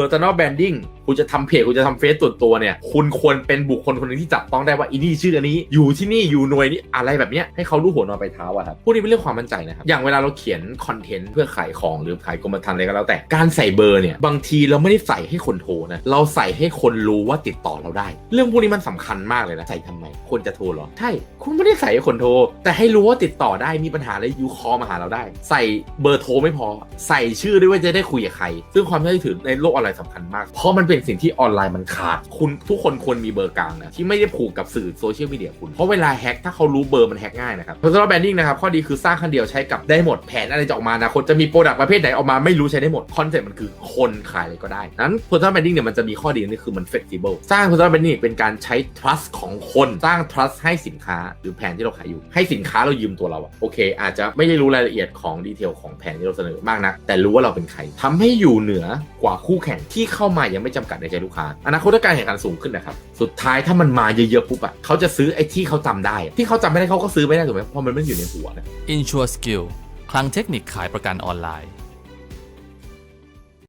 personal branding คุณจะทำเพจคุณจะทำเฟซส่วนตัวเนี่ย คุณควรเป็นบุคคลคนหนึ่งที่จับต้องได้ว่าอีนี่ชื่ออันนี้ อยู่ที่นี่อยู่หน่วยนี้อะไรแบบเนี้ยให้เขารู้หัวนอนไปเท้าอะครับพวกนี้เป็นเรื่องความมั่นใจนะครับอย่างเวลาเราเขียนคอนเทนต์เพื่อขายของหรือขายกรมธรรม์อะไรก็แล้วแต่การใส่เบอร์เนี่ยบางทีเราไม่ได้ใส่ให้คนโทรนะเราใส่ให้คนรู้ว่าติดต่อเราได้ เรื่องพวกนี้มันสำคัญมากเลยนะใส่ทำไมคนจะโทรหรอใช่คุณไม่ได้ใส่ให้คนโทร แต่ให้รู้ว่าติดต่อได้มีปัญหาอะไรยูคอมาหาเราได้ ใส่เบอร์โทรไม่พอ ใส่ชื่อด้วยว่าจะได้คุยกับใคร ซึ่งความน่าเชื่อถือในโลกออนไลน์สำคัญมากเพราะมันเป็นสิ่งที่ออนไลน์มันขาด คุณทุกคนควรมีเบอร์กลางนะที่ไม่ได้ผูกกับสื่อโซเชียลมีเดียคุณ เพราะเวลาแฮ็กถ้าเขารู้เบอร์มันแฮ็กง่ายนะครับ personal branding นะครับ ข้อดีคือสร้างคันเดียวใช้กับได้หมดแผนอะไรจะออกมานะคนจะมีโปรดักต์ประเภทไหนออกมาไม่รู้ใช้ได้หมดคอนเซ็ปต์มันคือคนขายอะไรก็ได้นั้น personal branding เนี่ยมันจะมีข้อดีนี่คือมัน flexible สร้าง personal branding เป็นการใช้ trust ของคนสร้าง trust ให้สินค้าหรือแผนที่เราขายอยู่ ให้สินค้าเรายืมตัวเราอะโอเค อาจจะไม่ได้รู้รายละเอียดของดีเทลของแผนที่เราเสนอมากนะแต่รู้ว่าเราเป็นใครทำให้อยู่เหนือกว่าคู่แข่งที่เข้ามายังไม่จำกัดในใจลูกค้าอนาคตการแข่งขันสูงขึ้นนะครับสุดท้ายถ้ามันมาเยอะๆปุ๊บอะเขาจะซื้อไอ้ที่เขาจำได้ ที่เขาจำไม่ได้เขาก็ซื้อไม่ได้ถูกไหมเพราะมันไม่ได้อยู่ในหัวนะ Insure Skill คลังเทคนิคขายประกันออนไลน์